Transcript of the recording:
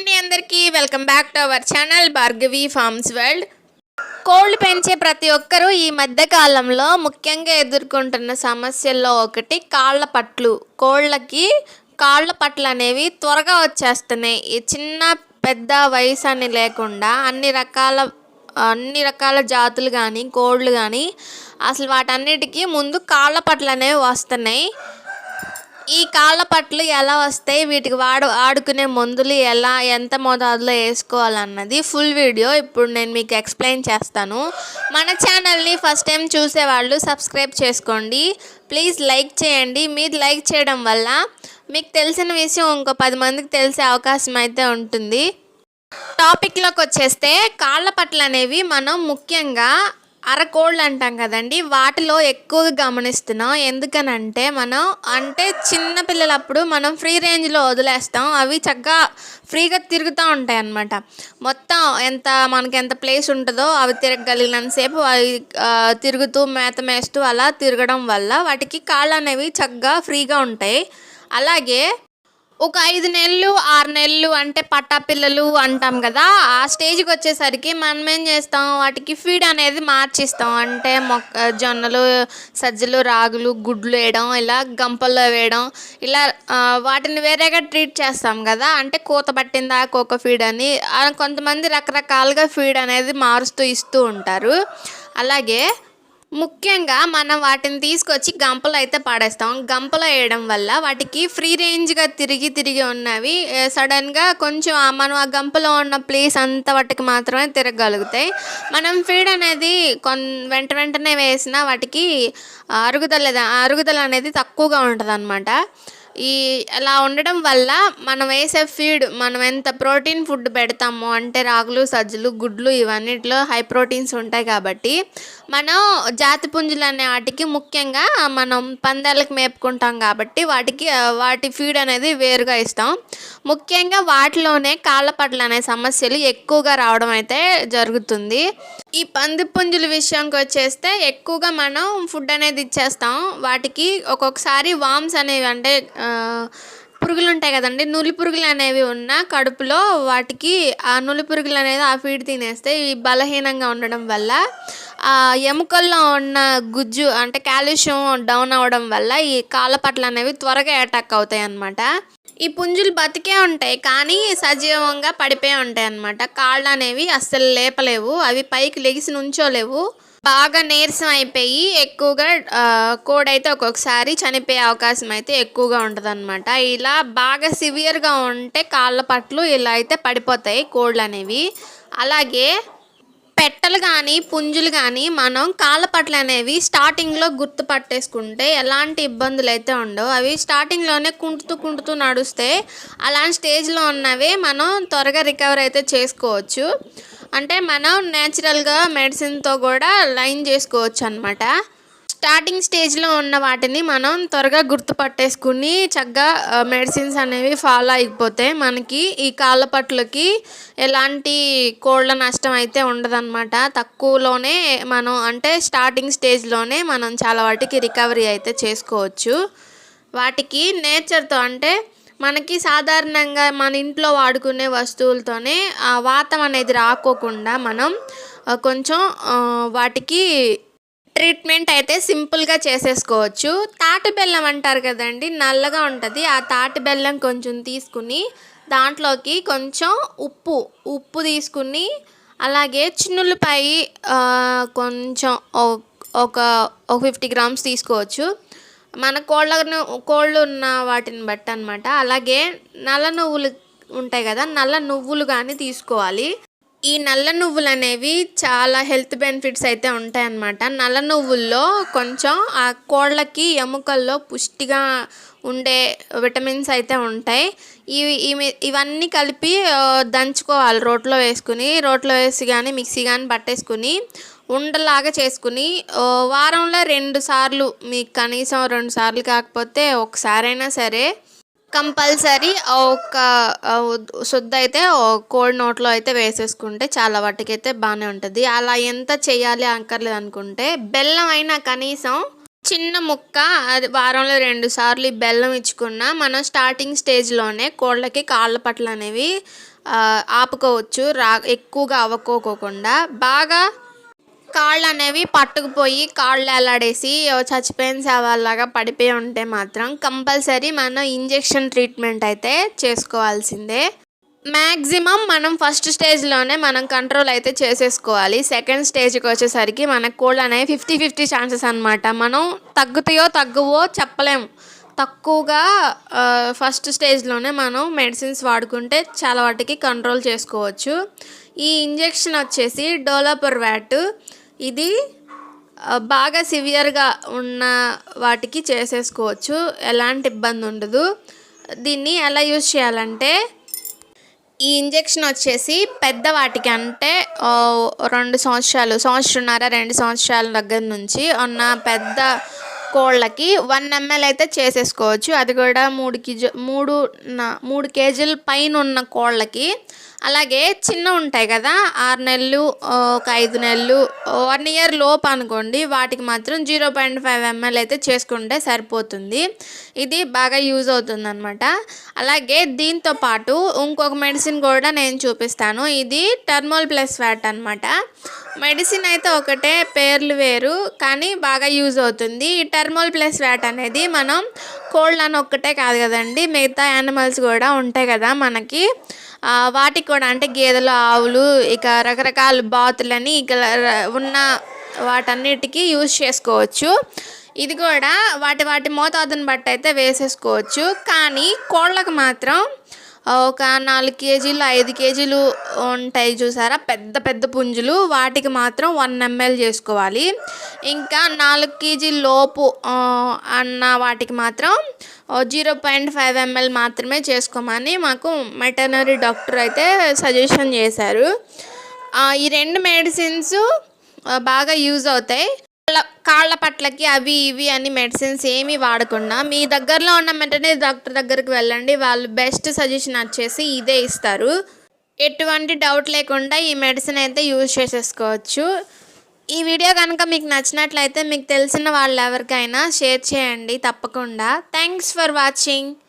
అండి అందరికీ. Welcome back to our channel Bhargavi farms world కోళ్ళు పెంచే ప్రతి ఒక్కరూ ఈ మధ్య కాలంలో ముఖ్యంగా ఎదుర్కొంటున్న సమస్యల్లో ఒకటి కాళ్ళ పట్లు. కోళ్ళకి కాళ్ళ పట్లు అనేవి త్వరగా వచ్చేస్తున్నాయి. ఈ చిన్న పెద్ద వయసు అని లేకుండా అన్ని రకాల అన్ని రకాల జాతులు కానీ కోళ్ళు కానీ అసలు వాటన్నిటికీ ముందు కాళ్ళ పట్లు అనేవి వస్తున్నాయి. ఈ కాళ్ళ పట్లు ఎలా వస్తాయి? వీటికి వాడు ఆడుకునే మందులు ఎలా? ఎంత మోతాదులో వేసుకోవాలన్నది ఫుల్ వీడియో. ఇప్పుడు నేను మీకు ఎక్స్ప్లెయిన్ చేస్తాను. మన ఛానల్ని ఫస్ట్ టైం చూసేవాళ్ళు సబ్స్క్రైబ్ చేసుకోండి. ప్లీజ్ లైక్ చేయండి. మీరు లైక్ చేయడం వల్ల మీకు తెలిసిన విషయం ఇంకో పది మందికి తెలిసే అవకాశం అయితే ఉంటుంది. టాపిక్లోకి వచ్చేస్తే కాళ్ళ పట్లు అనేవి మనం ముఖ్యంగా అరకోళ్ళు అంటాం కదండి. వాటిలో ఎక్కువగా గమనిస్తున్నాం. ఎందుకనంటే మనం అంటే చిన్న పిల్లలప్పుడు మనం ఫ్రీ రేంజ్లో వదిలేస్తాం. అవి చక్కగా ఫ్రీగా తిరుగుతూ ఉంటాయి అన్నమాట మొత్తం ఎంత మనకి ఎంత ప్లేస్ ఉంటుందో అవి తిరగగలిగినంతసేపు అవి తిరుగుతూ మేత మేస్తూ అలా తిరగడం వల్ల వాటికి కాళ్ళు అనేవి చక్కగా ఫ్రీగా ఉంటాయి. అలాగే ఒక ఐదు నెలలు ఆరు నెలలు అంటే పట్టా పిల్లలు అంటాం కదా ఆ స్టేజ్కి వచ్చేసరికి మనం ఏం చేస్తాం? వాటికి ఫీడ్ అనేది మార్చిస్తాం. అంటే మొక్క జొన్నలు సజ్జలు రాగులు గుడ్లు వేయడం ఇలా గంపల్లో వేయడం ఇలా వాటిని వేరేగా ట్రీట్ చేస్తాం కదా. అంటే కూత పట్టిందా కోక ఫీడ్ అని కొంతమంది రకరకాలుగా ఫీడ్ అనేది మారుస్తూ ఇస్తూ ఉంటారు. అలాగే ముఖ్యంగా మనం వాటిని తీసుకొచ్చి గంపలు అయితే పాడేస్తాం. గంపలు వేయడం వల్ల వాటికి ఫ్రీ రేంజ్గా తిరిగి తిరిగి ఉన్నవి సడన్గా కొంచెం మనం ఆ గంపలో ఉన్న ప్లేస్ అంతా వాటికి మాత్రమే తిరగగలుగుతాయి. మనం ఫీడ్ అనేది కొన్ వెంట వెంటనే వేసినా వాటికి అరుగుదల అరుగుదల అనేది తక్కువగా ఉంటుంది ఈ అలా ఉండడం వల్ల మనం వేసే ఫీడ్ మనం ఎంత ప్రోటీన్ ఫుడ్ పెడతామో అంటే రాగులు సజ్జలు గుడ్లు ఇవన్నిటిలో హై ప్రోటీన్స్ ఉంటాయి కాబట్టి మనం జాతి పుంజులు అనే వాటికి ముఖ్యంగా మనం పందాలకు మేపుకుంటాం కాబట్టి వాటికి వాటి ఫీడ్ అనేది వేరుగా ఇస్తాం. ముఖ్యంగా వాటిలోనే కాళ్ళపట్ల అనే సమస్యలు ఎక్కువగా రావడం అయితే జరుగుతుంది. ఈ పంది పుంజుల విషయంకి వచ్చేస్తే ఎక్కువగా మనం ఫుడ్ అనేది ఇచ్చేస్తాం. వాటికి ఒక్కొక్కసారి వామ్స్ అనేవి అంటే పురుగులు ఉంటాయి కదండి. నులి పురుగులు అనేవి ఉన్న కడుపులో వాటికి ఆ నులి పురుగులు అనేది ఆ ఫీడ్ తినేస్తే ఇవి బలహీనంగా ఉండడం వల్ల ఆ ఎముకల్లో ఉన్న గుజ్జు అంటే కాల్షియం డౌన్ అవ్వడం వల్ల ఈ కాళ్ళపట్లు అనేవి త్వరగా అటాక్ అవుతాయి అన్నమాట. ఈ పుంజులు బతికే ఉంటాయి కానీ సజీవంగా పడిపోయి ఉంటాయి అన్నమాట. కాళ్ళు అనేవి అస్సలు లేపలేవు. అవి పైకి లెగిసి నుంచోలేవు. బాగా నీరసం అయిపోయి ఎక్కువగా కోడైతే ఒక్కొక్కసారి చనిపోయే అవకాశం అయితే ఎక్కువగా ఉంటుంది ఇలా బాగా సివియర్గా ఉంటే కాళ్ళ పట్లు ఇలా అయితే పడిపోతాయి కోళ్ళు అనేవి. అలాగే పెట్టలు కానీ పుంజులు కానీ మనం కాళ్ళ పట్లు అనేవి స్టార్టింగ్లో గుర్తుపట్టేసుకుంటే ఎలాంటి ఇబ్బందులు అయితే ఉండవు. అవి స్టార్టింగ్లోనే కుంటుతూ కుంటుతూ నడుస్తే అలాంటి స్టేజ్లో ఉన్నవి మనం త్వరగా రికవర్ అయితే చేసుకోవచ్చు. అంటే మనం నేచురల్గా మెడిసిన్తో కూడా లైన్ చేసుకోవచ్చు అనమాట స్టార్టింగ్ స్టేజ్లో ఉన్న వాటిని మనం త్వరగా గుర్తుపట్టేసుకుని చక్కగా మెడిసిన్స్ అనేవి ఫాలో అయిపోతే మనకి ఈ కాళ్ళపట్లకి ఎలాంటి కోళ్ళ నష్టం అయితే ఉండదన్నమాట. తక్కువలోనే మనం అంటే స్టార్టింగ్ స్టేజ్లోనే మనం చాలా వాటికి రికవరీ అయితే చేసుకోవచ్చు. వాటికి నేచర్తో అంటే మనకి సాధారణంగా మన ఇంట్లో వాడుకునే వస్తువులతోనే ఆ వాతం అనేది రాకోకుండా మనం కొంచెం వాటికి ట్రీట్మెంట్ అయితే సింపుల్గా చేసేసుకోవచ్చు. తాటి బెల్లం అంటారు కదండి నల్లగా ఉంటుంది. ఆ తాటి బెల్లం కొంచెం తీసుకుని దాంట్లోకి కొంచెం ఉప్పు ఉప్పు తీసుకుని అలాగే చిన్నులపాయి కొంచెం ఒక ఒక ఫిఫ్టీ గ్రామ్స్ తీసుకోవచ్చు. మన కోళ్ళను కోళ్ళు ఉన్న వాటిని బట్టి అనమాట అలాగే నల్ల నువ్వులు ఉంటాయి కదా నల్ల నువ్వులు కానీ తీసుకోవాలి. ఈ నల్ల నువ్వులు అనేవి చాలా హెల్త్ బెనిఫిట్స్ అయితే ఉంటాయన్నమాట నల్ల నువ్వుల్లో కొంచెం ఆ కోళ్ళకి ఎముకల్లో పుష్టిగా ఉండే విటమిన్స్ అయితే ఉంటాయి. ఇవి ఇవి- ఇవన్నీ కలిపి దంచుకోవాలి. రోట్లో వేసుకుని రోట్లో వేసి కానీ మిక్సీ కానీ పట్టేసుకుని ఉండలాగా చేసుకుని వారంలో రెండు సార్లు మీకు కనీసం రెండు సార్లు కాకపోతే ఒకసారైనా సరే కంపల్సరీ ఒక శుద్ధ అయితే కోడి నోట్లో అయితే వేసేసుకుంటే చాలా వాటికైతే బాగానే ఉంటుంది. అలా ఎంత చేయాలి అక్కర్లేదు అనుకుంటే బెల్లం అయినా కనీసం చిన్న ముక్క అది వారంలో రెండు సార్లు ఈ బెల్లం ఇచ్చుకున్న మనం స్టార్టింగ్ స్టేజ్లోనే కోళ్ళకి కాళ్ళ పట్లు అనేవి ఆపుకోవచ్చు. రా ఎక్కువగా అవ్వకోకుండా బాగా కాళ్ళు అనేవి పట్టుకుపోయి కాళ్ళు ఎలాడేసి చచ్చిపోయిన శవాల్లాగా పడిపోయి ఉంటే మాత్రం కంపల్సరీ మనం ఇంజెక్షన్ ట్రీట్మెంట్ అయితే చేసుకోవాల్సిందే. మ్యాక్సిమం మనం ఫస్ట్ స్టేజ్లోనే మనం కంట్రోల్ అయితే చేసేసుకోవాలి. సెకండ్ స్టేజ్కి వచ్చేసరికి మన కోళ్ళు అనేవి ఫిఫ్టీ ఫిఫ్టీ ఛాన్సెస్ అనమాట మనం తగ్గుతాయో తగ్గువో చెప్పలేము తక్కువగా ఫస్ట్ స్టేజ్లోనే మనం మెడిసిన్స్ వాడుకుంటే చాలా వాటికి కంట్రోల్ చేసుకోవచ్చు. ఈ ఇంజెక్షన్ వచ్చేసి డోలాపర్ వ్యాట్ ఇది బాగా సివియర్గా ఉన్న వాటికి చేసేసుకోవచ్చు. ఎలాంటి ఇబ్బంది ఉండదు. దీన్ని ఎలా యూజ్ చేయాలంటే ఈ ఇంజెక్షన్ వచ్చేసి పెద్ద వాటికి అంటే రెండు సంవత్సరాలు సంవత్సరంన్నర రెండు సంవత్సరాల దగ్గర నుంచి ఉన్న పెద్ద కోళ్ళకి వన్ ఎంఎల్ అయితే చేసేసుకోవచ్చు. అది కూడా మూడు కేజీ మూడు నా- మూడు కేజీల పైన ఉన్న కోళ్ళకి. అలాగే చిన్న ఉంటాయి కదా ఆరు నెలలు ఒక ఐదు నెలలు వన్ ఇయర్ లోపు అనుకోండి వాటికి మాత్రం జీరో పాయింట్ ఫైవ్ ఎంఎల్ అయితే చేసుకుంటే సరిపోతుంది. ఇది బాగా యూజ్ అవుతుందన్నమాట. అలాగే దీంతో పాటు ఇంకొక మెడిసిన్ కూడా నేను చూపిస్తాను. ఇది టర్మోల్ ప్లస్ ఫ్యాట్ అనమాట మెడిసిన్ అయితే ఒకటే పేర్లు వేరు కానీ బాగా యూజ్ అవుతుంది. ఈ టర్మోల్ ప్లస్ వ్యాట్ అనేది మనం కోళ్ళని ఒక్కటే కాదు కదండి మిగతా యానిమల్స్ కూడా ఉంటాయి కదా మనకి. వాటికి కూడా అంటే గేదెలు ఆవులు ఇక రకరకాల బాతులని ఇక ఉన్న వాటన్నిటికీ యూజ్ చేసుకోవచ్చు. ఇది కూడా వాటి వాటి మోతాదుని బట్టి అయితే వేసేసుకోవచ్చు. కానీ కోళ్ళకు మాత్రం ఒక నాలుగు కేజీలు ఐదు కేజీలు ఉంటాయి చూసారా? పెద్ద పెద్ద పుంజులు. వాటికి మాత్రం వన్ ఎంఎల్ చేసుకోవాలి. ఇంకా నాలుగు కేజీ లోపు అన్న వాటికి మాత్రం జీరో పాయింట్ ఫైవ్ ఎంఎల్ మాత్రమే చేసుకోమని మాకు వెటర్నరీ డాక్టర్ అయితే సజెషన్ చేశారు. ఈ రెండు మెడిసిన్స్ బాగా యూజ్ అవుతాయి. కాళ్ళ పట్లకి అవి ఇవి అని మెడిసిన్స్ ఏమీ వాడకుండా మీ దగ్గరలో ఉన్న వెంటనే డాక్టర్ దగ్గరికి వెళ్ళండి. వాళ్ళు బెస్ట్ సజెషన్ వచ్చేసి ఇదే ఇస్తారు. ఎటువంటి డౌట్ లేకుండా ఈ మెడిసిన్ అయితే యూజ్ చేసేసుకోవచ్చు. ఈ వీడియో కనుక మీకు నచ్చినట్లయితే మీకు తెలిసిన వాళ్ళు ఎవరికైనా షేర్ చేయండి తప్పకుండా. Thanks for watching